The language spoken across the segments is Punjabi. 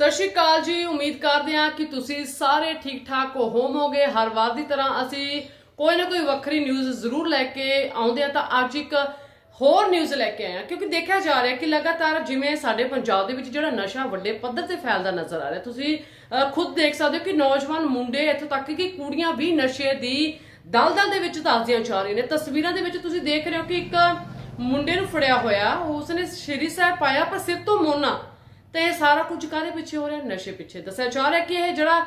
ਸਤਿ ਸ਼੍ਰੀ ਅਕਾਲ ਜੀ, ਉਮੀਦ ਕਰਦੇ ਹਾਂ ਕਿ ਤੁਸੀਂ ਸਾਰੇ ਠੀਕ ਠਾਕ ਹੋਵੋਗੇ ਹਰ ਵਾਰ ਦੀ ਤਰ੍ਹਾਂ ਅਸੀਂ ਕੋਈ ਨਾ ਕੋਈ ਵੱਖਰੀ ਨਿਊਜ਼ ਜ਼ਰੂਰ ਲੈ ਕੇ ਆਉਂਦੇ ਆ ਤਾਂ ਅੱਜ ਇੱਕ ਹੋਰ ਨਿਊਜ਼ ਲੈ ਕੇ ਆਏ ਹਾਂ, ਕਿਉਂਕਿ ਦੇਖਿਆ ਜਾ ਰਿਹਾ ਕਿ ਲਗਾਤਾਰ ਜਿਵੇਂ ਸਾਡੇ ਪੰਜਾਬ ਦੇ ਵਿੱਚ ਜਿਹੜਾ ਨਸ਼ਾ ਵੱਡੇ ਪੱਧਰ ਤੇ ਫੈਲਦਾ ਨਜ਼ਰ ਆ ਰਿਹਾ। ਤੁਸੀਂ ਖੁਦ ਦੇਖ ਸਕਦੇ ਹੋ ਕਿ ਨੌਜਵਾਨ ਮੁੰਡੇ ਇੱਥੋਂ ਤੱਕ ਕਿ ਕੁੜੀਆਂ ਵੀ ਨਸ਼ੇ ਦੀ ਦਲਦਲ ਦੇ ਵਿੱਚ ਦੱਸਦੀਆਂ ਜਾ ਰਹੀਆਂ ਨੇ। ਤਸਵੀਰਾਂ ਦੇ ਵਿੱਚ ਤੁਸੀਂ ਦੇਖ ਰਹੇ ਹੋ ਕਿ ਇੱਕ ਮੁੰਡੇ ਨੂੰ ਫੜਿਆ ਹੋਇਆ, ਉਸਨੇ ਸ਼੍ਰੀ ਸਾਹਿਬ ਪਾਇਆ, ਪਰ ਸਿਰ ਤੋਂ ਮੋਨਾ ਤੇ ਇਹ ਸਾਰਾ ਕੁਝ ਕਾਹਦੇ ਪਿੱਛੇ ਹੋ ਰਿਹਾ? ਨਸ਼ੇ ਪਿੱਛੇ। ਦੱਸਿਆ ਜਾ ਰਿਹਾ ਕਿ ਇਹ ਜਿਹੜਾ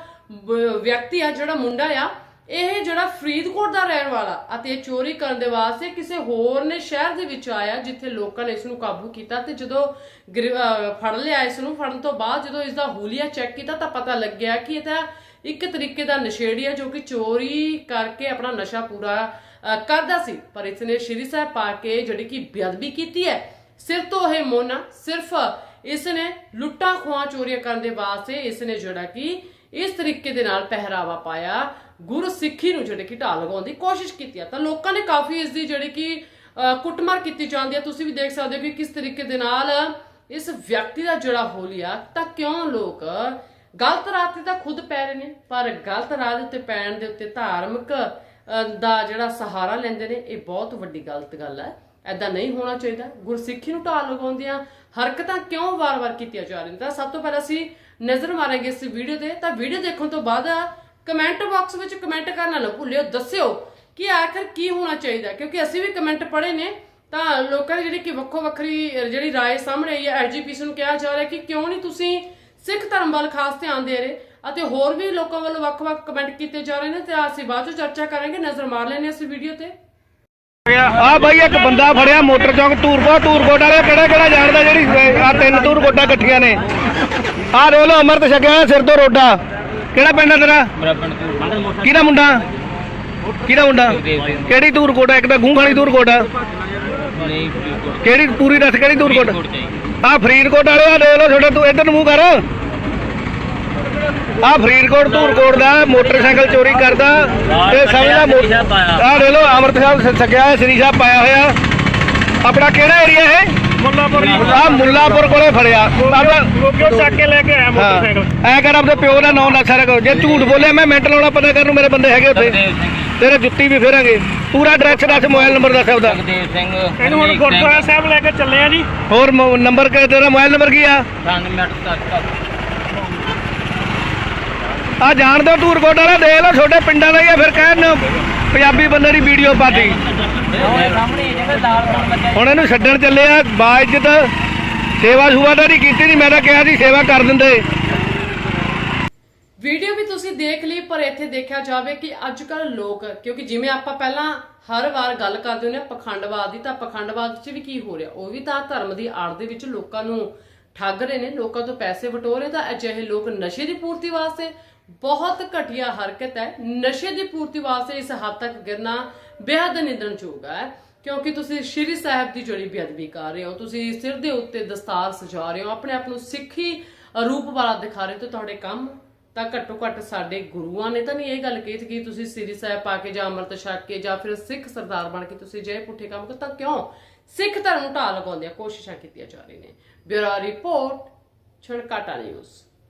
ਵਿਅਕਤੀ ਆ, ਜਿਹੜਾ ਮੁੰਡਾ ਆ, ਇਹ ਜਿਹੜਾ ਫਰੀਦਕੋਟ ਦਾ ਰਹਿਣ ਵਾਲਾ ਅਤੇ ਚੋਰੀ ਕਰਨ ਦੇ ਵਾਸਤੇ ਕਿਸੇ ਹੋਰ ਨੇ ਸ਼ਹਿਰ ਦੇ ਵਿੱਚ ਆਇਆ ਜਿੱਥੇ ਲੋਕਾਂ ਨੇ ਇਸ ਨੂੰ ਕਾਬੂ ਕੀਤਾ ਤੇ ਜਦੋਂ ਫੜ ਲਿਆ ਇਸ ਨੂੰ, ਫੜਨ ਤੋਂ ਬਾਅਦ ਜਦੋਂ ਇਸ ਦਾ ਹੂਲੀਆ ਚੈੱਕ ਕੀਤਾ ਤਾਂ ਪਤਾ ਲੱਗਿਆ ਕਿ ਇਹ ਤਾਂ ਇੱਕ ਤਰੀਕੇ ਦਾ ਨਸ਼ੇੜੀ ਹੈ ਜੋ ਕਿ ਚੋਰੀ ਕਰਕੇ ਆਪਣਾ ਨਸ਼ਾ ਪੂਰਾ ਕਰਦਾ ਸੀ। ਪਰ ਇਸ ਨੇ ਸ਼੍ਰੀ ਸਾਹਿਬ ਪਾ ਕੇ ਜਿਹੜੀ ਕਿ ਬੇਅਦਬੀ ਕੀਤੀ ਹੈ, ਸਿਰ ਤੋਂ ਇਹ ਮੋਨਾ, ਸਿਰਫ ਇਸ ਨੇ ਲੁੱਟਾਂ ਖੋਹਾਂ ਚੋਰੀਆਂ ਕਰਨ ਦੇ ਵਾਸਤੇ ਇਸ ਨੇ ਜਿਹੜਾ ਕਿ ਇਸ ਤਰੀਕੇ ਦੇ ਨਾਲ ਪਹਿਰਾਵਾ ਪਾਇਆ ਗੁਰੂ ਸਿੱਖੀ ਨੂੰ ਜਿਹੜੇ ਕਿ ਢਾਲ ਲਗਾਉਣ ਦੀ ਕੋਸ਼ਿਸ਼ ਕੀਤੀ ਆ। ਤਾਂ ਲੋਕਾਂ ਨੇ ਕਾਫੀ ਇਸ ਦੀ ਜਿਹੜੀ ਕਿ ਕੁੱਟਮਾਰ ਕੀਤੀ ਜਾਂਦੀ ਹੈ ਤੁਸੀਂ ਵੀ ਦੇਖ ਸਕਦੇ ਹੋ ਕਿ ਕਿਸ ਤਰੀਕੇ ਦੇ ਨਾਲ ਇਸ ਵਿਅਕਤੀ ਦਾ ਜਿਹੜਾ ਹੋਲੀਆ ਤਾਂ ਕਿਉਂ ਲੋਕ ਗਲਤ ਰਾਹ ਤੇ ਤਾਂ ਖੁਦ ਪੈ ਰਹੇ ਨੇ ਪਰ ਗਲਤ ਰਾਹ ਦੇ ਉੱਤੇ ਪੈਣ ਦੇ ਉੱਤੇ ਧਾਰਮਿਕ ਅਹ, ਦਾ ਜਿਹੜਾ ਸਹਾਰਾ ਲੈਂਦੇ ਨੇ ਇਹ ਬਹੁਤ ਵੱਡੀ ਗਲਤ ਗੱਲ ਹੈ ਐਦਾਂ ਨਹੀਂ ਹੋਣਾ ਚਾਹੀਦਾ ਗੁਰਸਿੱਖੀ ਨੂੰ ਢਾਲ ਲਗਾਉਂਦੀਆਂ ਹਰਕਤਾਂ ਕਿਉਂ ਵਾਰ-ਵਾਰ ਕੀਤੀਆਂ ਜਾ ਰਹੀਆਂ ਤਾਂ ਸਭ ਤੋਂ ਪਹਿਲਾਂ ਅਸੀਂ ਨਜ਼ਰ ਮਾਰਾਂਗੇ ਇਸ ਵੀਡੀਓ ਤੇ ਤਾਂ ਵੀਡੀਓ ਦੇਖਣ ਤੋਂ ਬਾਅਦ ਕਮੈਂਟ ਬਾਕਸ ਵਿੱਚ ਕਮੈਂਟ ਕਰਨਾ ਨਾ ਭੁੱਲਿਓ ਦੱਸਿਓ ਕਿ ਆਖਰ ਕੀ ਹੋਣਾ ਚਾਹੀਦਾ ਕਿਉਂਕਿ ਅਸੀਂ ਵੀ ਕਮੈਂਟ ਪੜ੍ਹੇ ਨੇ ਤਾਂ ਲੋਕਾਂ ਦੀ ਜਿਹੜੀ ਕਿ ਵੱਖੋ ਵੱਖਰੀ ਜਿਹੜੀ رائے ਸਾਹਮਣੇ ਆਈ ਹੈ ਐਜੀਪੀਸੀ ਨੂੰ ਕਿਹਾ ਜਾ ਰਿਹਾ ਕਿ ਕਿਉਂ ਨਹੀਂ ਤੁਸੀਂ ਸਿੱਖ ਧਰਮ ਵੱਲ ਖਾਸ ਧਿਆਨ ਦੇ ਰਹੇ ਅਤੇ ਹੋਰ ਵੀ ਲੋਕਾਂ ਵੱਲੋਂ ਵੱਖ-ਵੱਖ ਕਮੈਂਟ ਕੀਤੇ ਜਾ ਰਹੇ ਨੇ ਤੇ ਅਸੀਂ ਬਾਅਦ ਵਿੱਚ ਚਰਚਾ ਕਰਾਂਗੇ ਨਜ਼ਰ ਮਾਰ ਲੈਣੇ ਇਸ ਵੀਡੀਓ ਤੇ ਆ ਬਾਈ ਇੱਕ ਬੰਦਾ ਫੜਿਆ ਮੋਟਰ ਚੌਂਕ ਧੂਰਕੋਟ ਧੂਰਕੋਟ ਵਾਲੇ ਕਿਹੜਾ ਕਿਹੜਾ ਜਾਣਦਾ ਜਿਹੜੀ ਆ ਤਿੰਨ ਧੂਰਕੋਟਾਂ ਇਕੱਠੀਆਂ ਨੇ। ਆ ਰੋਲ ਅਮਰਤ ਛਕਿਆ ਸਿਰ ਤੋਂ ਰੋਡਾ। ਕਿਹੜਾ ਪਿੰਡ ਆ ਤੇਰਾ? ਕਿਹਦਾ ਮੁੰਡਾ? ਕਿਹਦਾ ਮੁੰਡਾ? ਕਿਹੜੀ ਧੂਰਕੋਟ ਆ ਇੱਕ ਤਾਂ ਗੂੰ ਖਾਣੀ ਧੂਰਕੋਟ ਆ ਕਿਹੜੀ ਪੂਰੀ ਦੱਸ ਕਿਹੜੀ ਧੂਰਕੋਟ। ਆ ਫਰੀਦਕੋਟ ਵਾਲੇ ਆ ਦੇਖ ਲਓ ਛੋਟਾ ਤੂੰ ਇੱਧਰ ਨੂੰ ਮੂੰਹ ਕਰ। ਆ ਫਰੀਦਕੋਟ ਧੂਰਕੋਟ ਦਾ ਮੋਟਰਸਾਈਕਲ ਚੋਰੀ ਕਰਦਾ ਤੇ ਸਮਝਦਾ। ਆ ਦੇਖ ਲਓ ਅੰਮ੍ਰਿਤ ਸਾਹਿਬ ਹੋਇਆ ਸ੍ਰੀ ਸਾਹਿਬ ਪਾਇਆ ਹੋਇਆ। ਆਪਣਾ ਕਿਹੜਾ ਏਰੀਆ ਇਹ? ਮੁੱਲਾਪੁਰ ਆ ਮੁੱਲਾਪੁਰ ਕੋਲੇ ਫੜਿਆ। ਲੋਕਿਓ ਚੱਕ ਕੇ ਲੈ ਕੇ ਆਇਆ ਮੋਟਰਸਾਈਕਲ। ਐ ਕਰ ਆਪਣੇ ਪਿਓ ਦਾ ਨਾਮ ਦੱਸ ਸਾਰਾ ਕੁਝ। ਜੇ ਝੂਠ ਬੋਲਿਆ ਮੈਂ ਮਿੰਟ ਲਾਉਣਾ ਪਤਾ ਕਰਨ ਨੂੰ ਮੇਰੇ ਬੰਦੇ ਹੈਗੇ ਉੱਥੇ। ਤੇਰੇ ਜੁੱਤੀ ਵੀ ਫੇਰਾਂਗੇ। ਪੂਰਾ ਐਡਰੈਸ ਦੱਸ ਮੋਬਾਈਲ ਨੰਬਰ ਦੱਸ ਆਪਦਾ। ਸੁਖਦੇਵ ਸਿੰਘ ਇਹਨੂੰ ਹੁਣ ਗੁਰਦੁਆਰਾ ਸਾਹਿਬ ਲੈ ਕੇ ਚੱਲੇ ਆ ਜੀ। ਹੋਰ ਨੰਬਰ ਕਿ ਤੇਰਾ ਮੋਬਾਈਲ ਨੰਬਰ ਕੀ ਆ? 98 ਮਿੰਟ ਤੱਕ ਆ ਜਾਣ ਦੋ ਧੂਰਕੋਟ ਵਾਲਾ, ਦੇਖ ਲਓ ਛੋਟੇ ਪਿੰਡਾਂ ਦਾ ਹੀ ਆ, ਫਿਰ ਕਹਿਣ ਪੰਜਾਬੀ ਬੰਦੇ ਦੀ ਵੀਡੀਓ ਪਾਤੀ। ਹੁਣ ਇਹਨੂੰ ਛੱਡਣ ਚੱਲੇ ਆ ਬਾਇਜ਼ਤ ਸੇਵਾ ਸੁਵਾ ਤਾਂ ਨਹੀਂ ਕੀਤੀ ਨਹੀਂ ਮੈਂ ਤਾਂ ਕਿਹਾ ਸੀ ਸੇਵਾ ਕਰ ਦਿੰਦੇ। ਵੀਡੀਓ ਵੀ ਤੁਸੀਂ ਦੇਖ ਲਈ, ਪਰ ਇੱਥੇ ਦੇਖਿਆ ਜਾਵੇ ਕਿ ਅੱਜ ਕੱਲ ਲੋਕ, ਕਿਉਂਕਿ ਜਿਵੇਂ ਆਪਾਂ ਪਹਿਲਾਂ ਹਰ ਵਾਰ ਗੱਲ ਕਰਦੇ ਹੁੰਦੇ ਆ ਪਖੰਡਵਾਦ ਦੀ, ਤਾਂ ਪਖੰਡਵਾਦ 'ਚ ਵੀ ਕੀ ਹੋ ਰਿਹਾ? ਉਹ ਵੀ ਤਾਂ ਧਰਮ ਦੀ ਆੜ ਦੇ ਵਿੱਚ ਲੋਕਾਂ ਨੂੰ ਠੱਗ ਰਹੇ ਨੇ, ਲੋਕਾਂ ਤੋਂ ਪੈਸੇ ਵਟੋ ਰਹੇ ਤਾਂ ਅਜਿਹੇ ਲੋਕ ਨਸ਼ੇ ਦੀ ਪੂਰਤੀ ਵਾਸਤੇ ਬਹੁਤ ਘਟੀਆ ਹਰਕਤ ਹੈ। ਨਸ਼ੇ ਦੀ ਪੂਰਤੀ ਵਾਸਤੇ ਇਸ ਹੱਦ ਤੱਕ ਗਿਰਨਾ ਬੇਹੱਦ ਨਿੰਦਣਯੋਗ ਹੈ, ਕਿਉਂਕਿ ਤੁਸੀਂ ਸ਼੍ਰੀ ਸਾਹਿਬ ਦੀ ਜਿਹੜੀ ਬੇਅਦਬੀ ਕਰ ਰਹੇ ਹੋ, ਤੁਸੀਂ ਸਿਰ ਦੇ ਉੱਤੇ ਦਸਤਾਰ ਸਜਾ ਰਹੇ ਹੋ, ਆਪਣੇ ਆਪ ਨੂੰ ਸਿੱਖੀ ਰੂਪ ਵਾਲਾ ਦਿਖਾ ਰਹੇ ਹੋ ਤੇ ਤੁਹਾਡੇ ਕੰਮ ਤਾਂ ਘੱਟੋ ਘੱਟ ਸਾਡੇ ਗੁਰੂਆਂ ਨੇ ਤਾਂ ਨਹੀਂ ਇਹ ਗੱਲ ਕਹੀ ਸੀ ਕਿ ਤੁਸੀਂ ਸ੍ਰੀ ਸਾਹਿਬ ਪਾ ਕੇ ਜਾਂ ਅੰਮ੍ਰਿਤ ਛਕ ਕੇ ਜਾਂ ਫਿਰ ਸਿੱਖ ਸਰਦਾਰ ਬਣ ਕੇ ਤੁਸੀਂ ਜੇ ਪੁੱਠੇ ਕੰਮ ਕਰੋ, ਤਾਂ ਕਿਉਂ? ਸਿੱਖ ਧਰਮ ਨੂੰ ਢਾਹ ਲਗਾਉਂਦੀਆਂ ਕੋਸ਼ਿਸ਼ਾਂ ਕੀਤੀਆਂ ਜਾ ਰਹੀਆਂ ਨੇ। Bureau report Chhankata news.